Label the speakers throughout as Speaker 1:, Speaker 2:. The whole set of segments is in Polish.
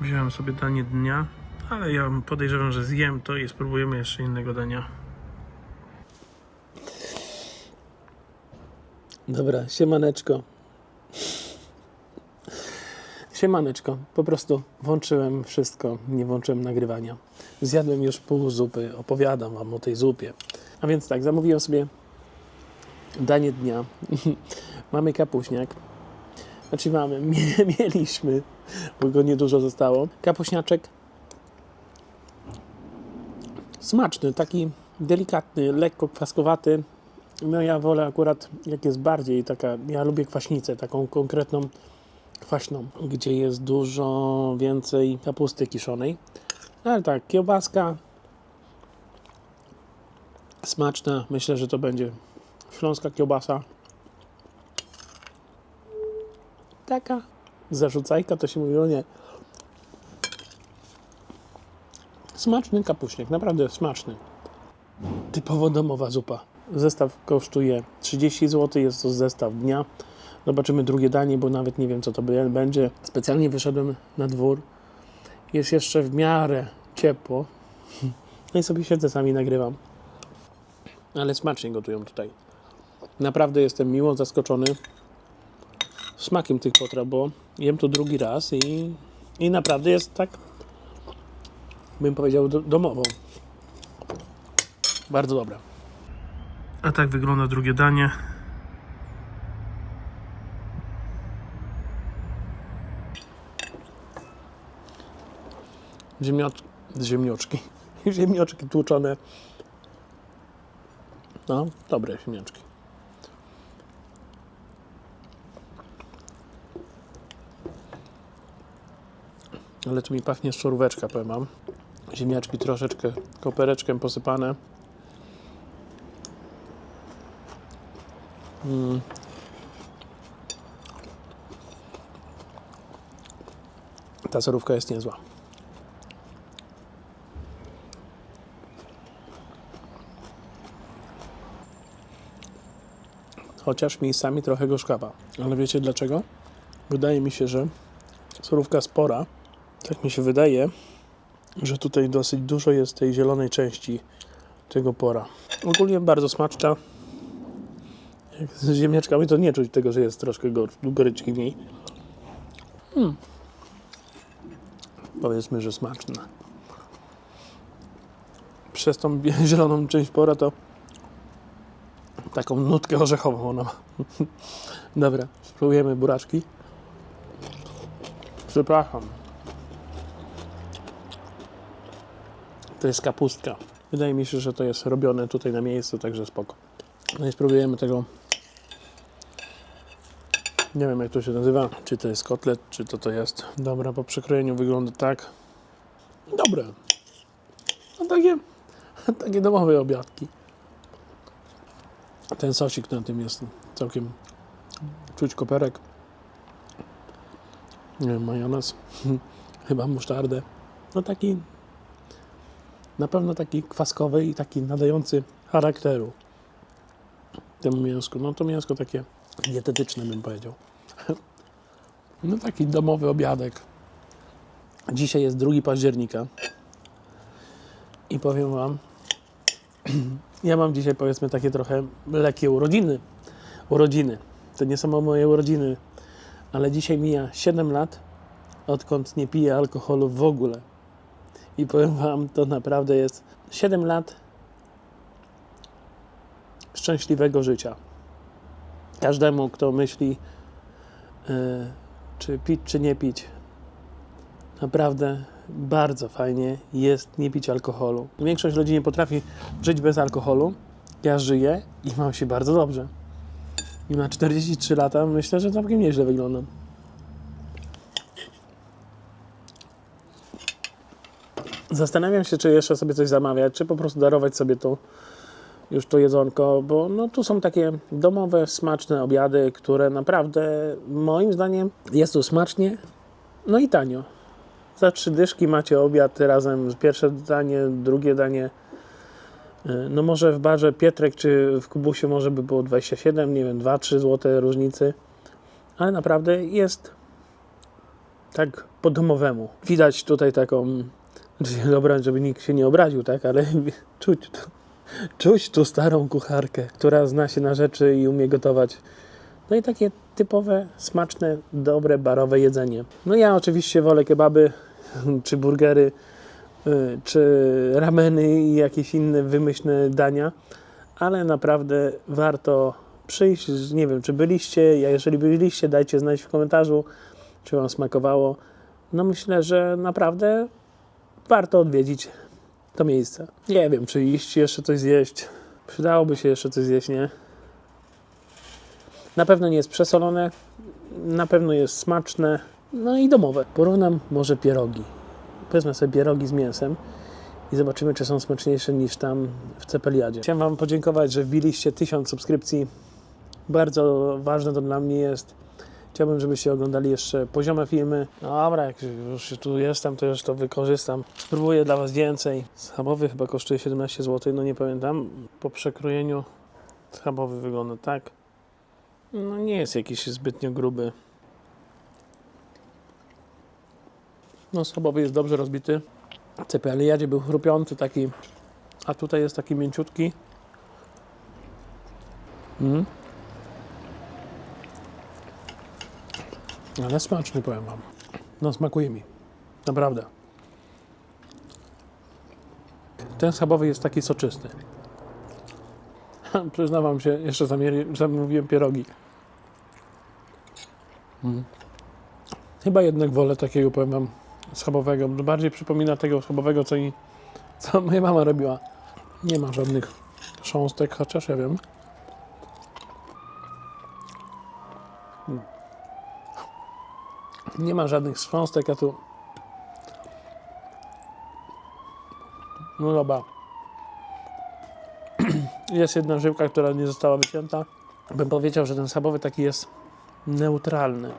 Speaker 1: Wziąłem sobie danie dnia, ale ja podejrzewam, że zjem to i spróbujemy jeszcze innego dania. Dobra, siemaneczko. Siemaneczko, po prostu włączyłem wszystko, nie włączyłem nagrywania. Zjadłem już pół zupy, opowiadam Wam o tej zupie. A więc tak, zamówiłem sobie danie dnia. mamy kapuśniak. Znaczy mamy, mieliśmy, bo go niedużo zostało. Kapuśniaczek smaczny, taki delikatny, lekko kwaskowaty. No ja wolę akurat, jak jest bardziej taka, ja lubię kwaśnicę, taką konkretną kwaśną, gdzie jest dużo więcej kapusty kiszonej. Ale tak, kiełbaska smaczna. Myślę, że to będzie śląska kiełbasa. Taka zarzucajka, to się mówiło nie. Smaczny kapuśniak, naprawdę smaczny. Typowo domowa zupa. Zestaw kosztuje 30 zł, jest to zestaw dnia. Zobaczymy drugie danie, bo nawet nie wiem co to będzie. Specjalnie wyszedłem na dwór. Jest jeszcze w miarę ciepło. No i sobie siedzę sami nagrywam. Ale smacznie gotują tutaj. Naprawdę jestem miło zaskoczony smakiem tych potraw, bo jem to drugi raz i, i naprawdę jest tak, bym powiedział, do, domowo. Bardzo dobre. A tak wygląda drugie danie. Ziemniacz... Ziemnioczki. Ziemnioczki tłuczone. No, dobre ziemniaczki. Ale tu mi pachnie szczuróweczka, powiem wam. Ziemniaczki troszeczkę kopereczkiem posypane. Mm. Ta surówka jest niezła. Chociaż miejscami trochę gorzkawa. Ale wiecie dlaczego? Wydaje mi się, że surówka spora. Tak mi się wydaje, że tutaj dosyć dużo jest tej zielonej części tego pora. Ogólnie bardzo smaczna. Z ziemniaczkami to nie czuć tego, że jest troszkę gor- goryczki w niej. Hmm. Powiedzmy, że smaczna. Przez tą zieloną część pora to taką nutkę orzechową ona ma. Dobra, spróbujemy buraczki. Przepraszam. To jest kapustka. Wydaje mi się, że to jest robione tutaj na miejscu, także spoko. No i spróbujemy tego. Nie wiem jak to się nazywa. Czy to jest kotlet, czy to to jest. Dobra, po przykrojeniu wygląda tak. Dobre. No takie, takie domowe obiadki. Ten sosik na tym jest całkiem czuć koperek. Nie wiem, majonez. Chyba musztardę. No taki na pewno taki kwaskowy i taki nadający charakteru temu mięsku. No to mięsko takie dietetyczne bym powiedział. No taki domowy obiadek. Dzisiaj jest 2 października i powiem Wam, ja mam dzisiaj powiedzmy takie trochę lekkie urodziny. Urodziny. To nie są moje urodziny, ale dzisiaj mija 7 lat, odkąd nie piję alkoholu w ogóle. I powiem Wam, to naprawdę jest 7 lat szczęśliwego życia. Każdemu, kto myśli, e, czy pić, czy nie pić, naprawdę bardzo fajnie jest nie pić alkoholu. Większość ludzi nie potrafi żyć bez alkoholu. Ja żyję i mam się bardzo dobrze. I na 43 lata myślę, że całkiem nieźle wyglądam. Zastanawiam się, czy jeszcze sobie coś zamawiać, czy po prostu darować sobie to już to jedzonko, bo no, tu są takie domowe, smaczne obiady, które naprawdę moim zdaniem jest tu smacznie, no i tanio. Za trzy dyszki macie obiad razem, pierwsze danie, drugie danie. Yy, No może w barze Pietrek czy w Kubusiu może by było 27, nie wiem, 2-3 złote różnicy, ale naprawdę jest tak po domowemu. Widać tutaj taką, znaczy, dobra, żeby nikt się nie obraził, tak, ale czuć tu, czuć tu starą kucharkę, która zna się na rzeczy i umie gotować. No i takie typowe, smaczne, dobre, barowe jedzenie. No ja oczywiście wolę kebaby, czy burgery, y, czy rameny i jakieś inne wymyślne dania, ale naprawdę warto przyjść. Nie wiem, czy byliście, jeżeli byliście, dajcie znać w komentarzu, czy Wam smakowało. No myślę, że naprawdę warto odwiedzić to miejsce. Nie wiem, czy iść jeszcze coś zjeść. Przydałoby się jeszcze coś zjeść, nie? Na pewno nie jest przesolone, na pewno jest smaczne, no i domowe. Porównam może pierogi. Wezmę sobie pierogi z mięsem i zobaczymy, czy są smaczniejsze niż tam w Cepeliadzie. Chciałem Wam podziękować, że wbiliście 1000 subskrypcji. Bardzo ważne to dla mnie jest. Chciałbym, żebyście oglądali jeszcze poziome filmy. No dobra, jak już tu jestem, to już to wykorzystam. Spróbuję dla Was więcej. Schabowy chyba kosztuje 17 zł, no nie pamiętam. Po przekrojeniu schabowy wygląda tak. No nie jest jakiś zbytnio gruby. No schabowy jest dobrze rozbity. Cepeliadzie był chrupiący taki, a tutaj jest taki mięciutki. Mm. Ale smaczny, powiem Wam. No, smakuje mi. Naprawdę. Ten schabowy jest taki soczysty. Przyznawam się, jeszcze zamówiłem pierogi. Mm. Chyba jednak wolę takiego, powiem Wam, schabowego. Bardziej przypomina tego schabowego, co, i, co moja mama robiła. Nie ma żadnych chrząstek, chociaż ja wiem. Nie ma żadnych chrząstek, a tu... No dobra. Jest jedna żyłka, która nie została wycięta. Bym powiedział, że ten schabowy taki jest neutralny.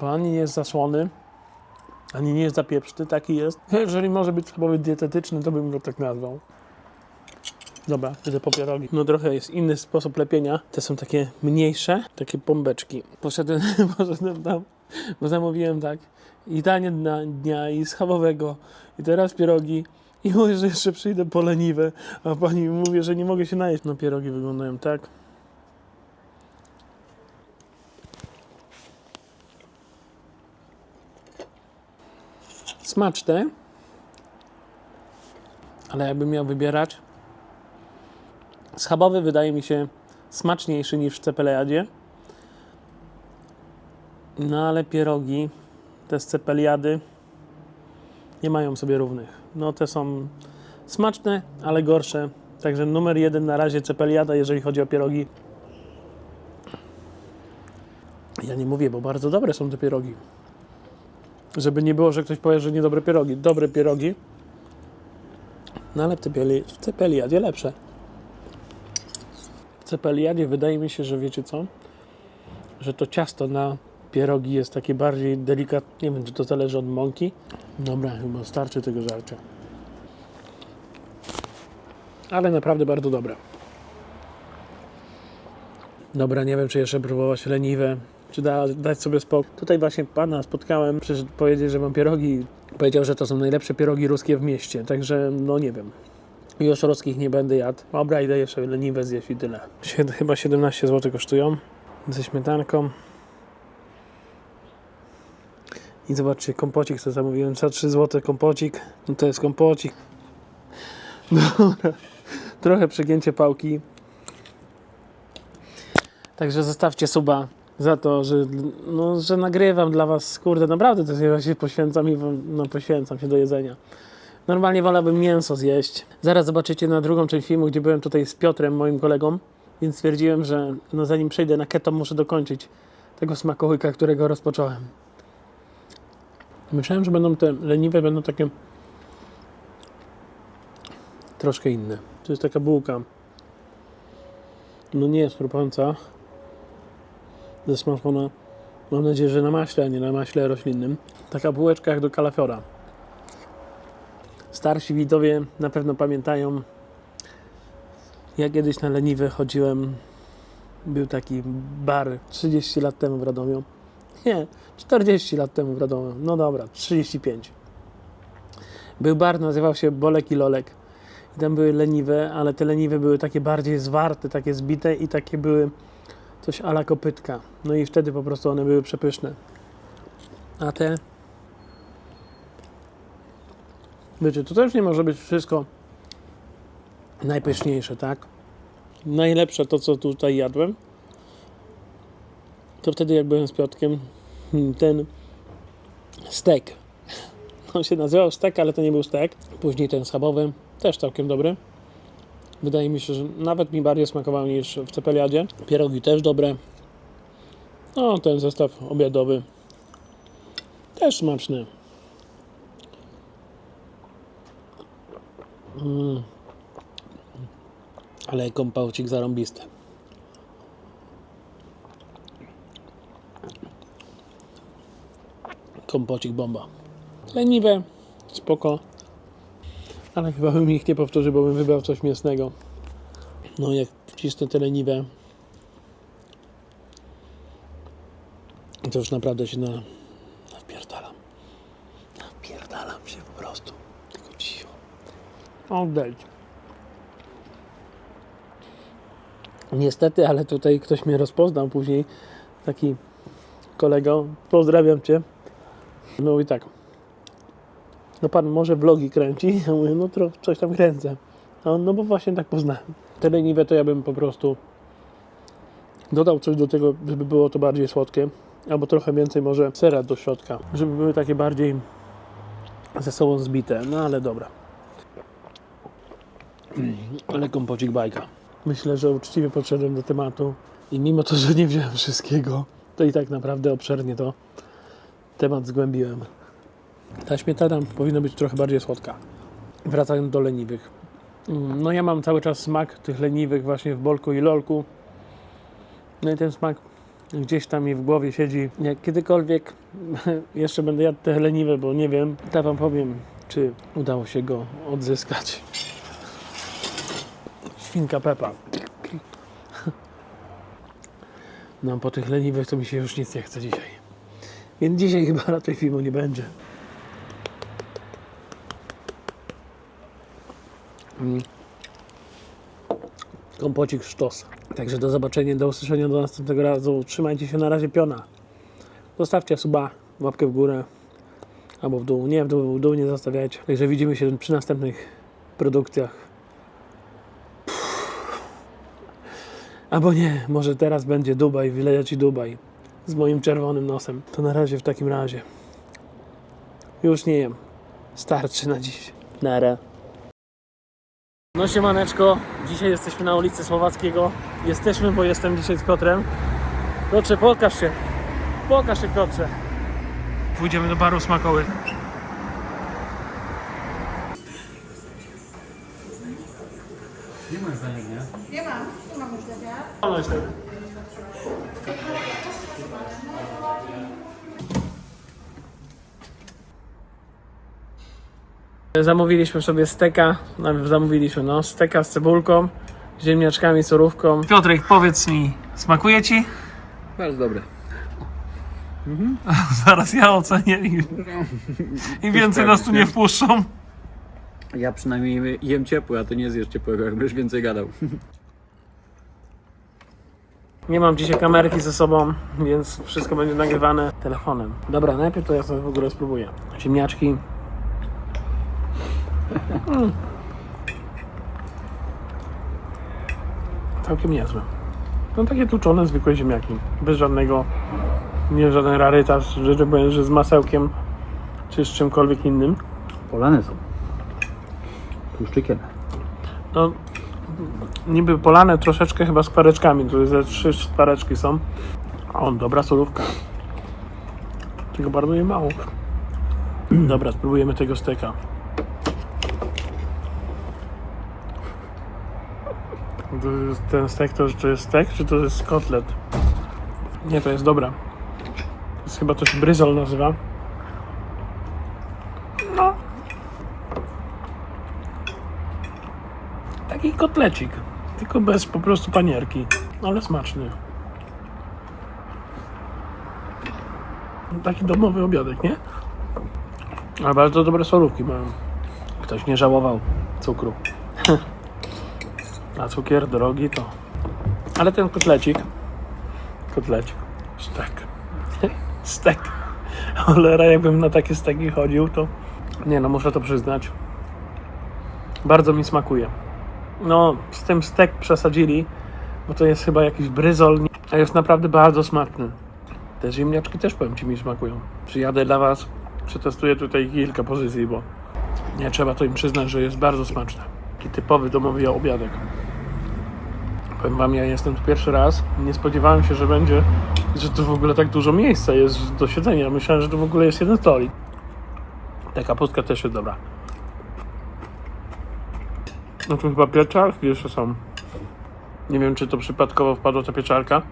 Speaker 1: Bo ani nie jest zasłony, ani nie jest zapieprzny, taki jest. Jeżeli może być schabowy dietetyczny, to bym go tak nazwał. Dobra, idę po pierogi. No trochę jest inny sposób lepienia. Te są takie mniejsze, takie bombeczki. Poszedłem, poszedłem tam, bo zamówiłem tak i danie dnia, dnia i schabowego i teraz pierogi. I mówię, że jeszcze przyjdę po leniwe, a pani mówi, że nie mogę się najeść. No pierogi wyglądają tak. Smaczne, ale jakbym miał wybierać, Schabowy wydaje mi się smaczniejszy niż w cepeliadzie. No ale pierogi, te z cepeliady nie mają sobie równych. No te są smaczne, ale gorsze. Także numer jeden na razie cepeliada, jeżeli chodzi o pierogi. Ja nie mówię, bo bardzo dobre są te pierogi. Żeby nie było, że ktoś powie, że niedobre pierogi. Dobre pierogi. No ale w cepeli- w cepeliadzie lepsze. W cepeliadzie wydaje mi się, że wiecie co? Że to ciasto na pierogi jest takie bardziej delikatne. Nie wiem, czy to zależy od mąki. Dobra, chyba starczy tego żarcia. Ale naprawdę bardzo dobre. Dobra, nie wiem, czy jeszcze próbować leniwe, czy da, dać sobie spokój. Tutaj właśnie pana spotkałem, przyszedł powiedzieć, że mam pierogi. Powiedział, że to są najlepsze pierogi ruskie w mieście, także no nie wiem. Już ruskich nie będę jadł. Dobra, idę jeszcze leniwe zjeść i tyle. Sied- Chyba 17 zł kosztują. Ze śmietanką. I zobaczcie, kompocik co zamówiłem. Za 3 zł kompocik. No to jest kompocik. Dobra. Trochę przegięcie pałki. Także zostawcie suba za to, że, no, że nagrywam dla was. Kurde, naprawdę to się poświęcam i no, poświęcam się do jedzenia. Normalnie wolałbym mięso zjeść. Zaraz zobaczycie na drugą część filmu, gdzie byłem tutaj z Piotrem, moim kolegą, więc stwierdziłem, że no zanim przejdę na keto, muszę dokończyć tego smakołyka, którego rozpocząłem. Myślałem, że będą te leniwe, będą takie troszkę inne. To jest taka bułka. No nie jest chrupiąca. Zasmażona. Mam nadzieję, że na maśle, a nie na maśle roślinnym. Taka bułeczka jak do kalafiora. Starsi widzowie na pewno pamiętają. Ja kiedyś na leniwe chodziłem. Był taki bar 30 lat temu w Radomiu. Nie, 40 lat temu w Radomiu. No dobra, 35. Był bar, nazywał się Bolek i Lolek. I tam były leniwe, ale te leniwe były takie bardziej zwarte, takie zbite i takie były coś ala kopytka. No i wtedy po prostu one były przepyszne. A te... Wiecie, to też nie może być wszystko najpyszniejsze, tak? Najlepsze to, co tutaj jadłem, to wtedy jak byłem z Piotkiem, hmm, ten stek. On się nazywał stek, ale to nie był stek. Później ten schabowy, też całkiem dobry. Wydaje mi się, że nawet mi bardziej smakował niż w cepeliadzie. Pierogi też dobre. No, ten zestaw obiadowy też smaczny. Mm. Ale kompaucik zarąbisty. Kompocik bomba. Leniwe, spoko. Ale chyba bym ich nie powtórzył, bo bym wybrał coś mięsnego. No jak wcisnę te leniwe, to już naprawdę się na, nawpierdalam. Nawpierdalam się po prostu. Tylko cicho. Odejdź. Niestety, ale tutaj ktoś mnie rozpoznał później. Taki kolego. Pozdrawiam Cię. No i tak. No pan może vlogi kręci? Ja mówię, no to coś tam kręcę. A on, no bo właśnie tak poznałem. Te leniwe to ja bym po prostu dodał coś do tego, żeby było to bardziej słodkie. Albo trochę więcej może sera do środka. Żeby były takie bardziej ze sobą zbite. No ale dobra. Ale kompocik bajka. Myślę, że uczciwie podszedłem do tematu i mimo to, że nie wziąłem wszystkiego, to i tak naprawdę obszernie to temat zgłębiłem. Ta śmietana powinna być trochę bardziej słodka. Wracając do leniwych. Mm, No ja mam cały czas smak tych leniwych właśnie w bolku i lolku. No i ten smak gdzieś tam mi w głowie siedzi. Jak kiedykolwiek jeszcze będę jadł te leniwe, bo nie wiem, to wam powiem, czy udało się go odzyskać. Świnka Pepa. No po tych leniwych to mi się już nic nie chce dzisiaj. Więc dzisiaj chyba raczej filmu nie będzie. Kompocik sztos. Także do zobaczenia, do usłyszenia do następnego razu. Trzymajcie się na razie piona. Zostawcie suba, łapkę w górę albo w dół. Nie, w dół, w dół nie zostawiajcie. Także widzimy się przy następnych produkcjach. Albo nie, może teraz będzie Dubaj, wyleci Dubaj z moim czerwonym nosem. To na razie w takim razie. Już nie jem. Starczy na dziś. Nara. No siemaneczko, dzisiaj jesteśmy na ulicy Słowackiego. Jesteśmy, bo jestem dzisiaj z Piotrem. Piotrze, pokaż się. Pokaż się, Piotrze. Pójdziemy do baru smakowy.
Speaker 2: Nie
Speaker 3: mam, nie mam już zdania.
Speaker 1: Ponoć tak. Zamówiliśmy sobie steka, nawet zamówiliśmy no, steka z cebulką, ziemniaczkami, surówką. Piotrek, powiedz mi, smakuje Ci?
Speaker 2: Bardzo dobre.
Speaker 1: Zaraz ja ocenię i, i więcej nas tu nie wpuszczą.
Speaker 2: Ja przynajmniej jem ciepłe, a ty nie zjesz ciepłego, jak będziesz więcej gadał.
Speaker 1: Nie mam dzisiaj kamerki ze sobą, więc wszystko będzie nagrywane telefonem. Dobra, najpierw to ja sobie w ogóle spróbuję. Ziemniaczki. Mm. Całkiem niezłe. No takie tłuczone, zwykłe ziemniaki. Bez żadnego, nie żaden rarytas, że że z masełkiem czy z czymkolwiek innym.
Speaker 2: Polane są. Tłuszczykiem.
Speaker 1: No, niby polane troszeczkę chyba skwareczkami. Tu ze trzy skwareczki są. O, dobra solówka. Tego bardzo nie mało. Dobra, spróbujemy tego steka. Ten stek to, to jest stek, czy to jest kotlet? Nie, to jest dobra. To jest chyba coś bryzol nazywa. Taki kotlecik, tylko bez po prostu panierki, ale smaczny. Taki domowy obiadek, nie? Ale bardzo dobre solówki mają. Ktoś nie żałował cukru. A cukier drogi to... Ale ten kotlecik... Kotlecik. Stek. Stek. Cholera, jakbym na takie steki chodził, to... Nie no, muszę to przyznać. Bardzo mi smakuje. No, z tym stek przesadzili, bo to jest chyba jakiś bryzol, a jest naprawdę bardzo smaczny. Te ziemniaczki też powiem Ci mi smakują. Przyjadę dla Was, przetestuję tutaj kilka pozycji, bo nie trzeba to im przyznać, że jest bardzo smaczne. Taki typowy domowy obiadek. Powiem Wam, ja jestem tu pierwszy raz. Nie spodziewałem się, że będzie, że tu w ogóle tak dużo miejsca jest do siedzenia. Myślałem, że tu w ogóle jest jeden stolik. Ta kapustka też jest dobra. No tu chyba pieczarki jeszcze są. Nie wiem, czy to przypadkowo wpadła ta pieczarka.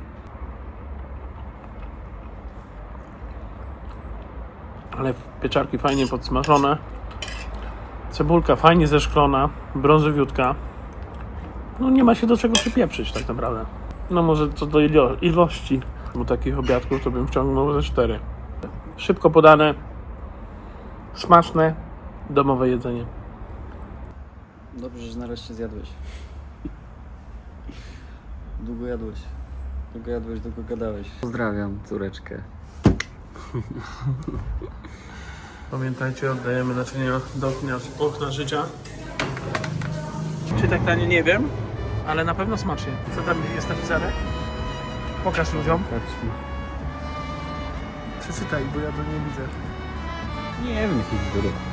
Speaker 1: Ale pieczarki fajnie podsmażone. Cebulka fajnie zeszklona, brązowiutka. No nie ma się do czego przypieprzyć tak naprawdę. No może co do ilo- ilości, bo takich obiadków to bym wciągnął ze cztery. Szybko podane, smaczne, domowe jedzenie.
Speaker 2: Dobrze, że nareszcie zjadłeś. Długo jadłeś. Długo jadłeś, długo gadałeś. Pozdrawiam córeczkę.
Speaker 1: Pamiętajcie, oddajemy naczynia do okna, okna życia. Czy tak tanie, nie wiem, ale na pewno smacznie. Co tam jest napisane? Pokaż ludziom.
Speaker 2: Patrzmy.
Speaker 1: Przeczytaj, bo ja to nie widzę.
Speaker 2: Nie wiem, jaki wyrób.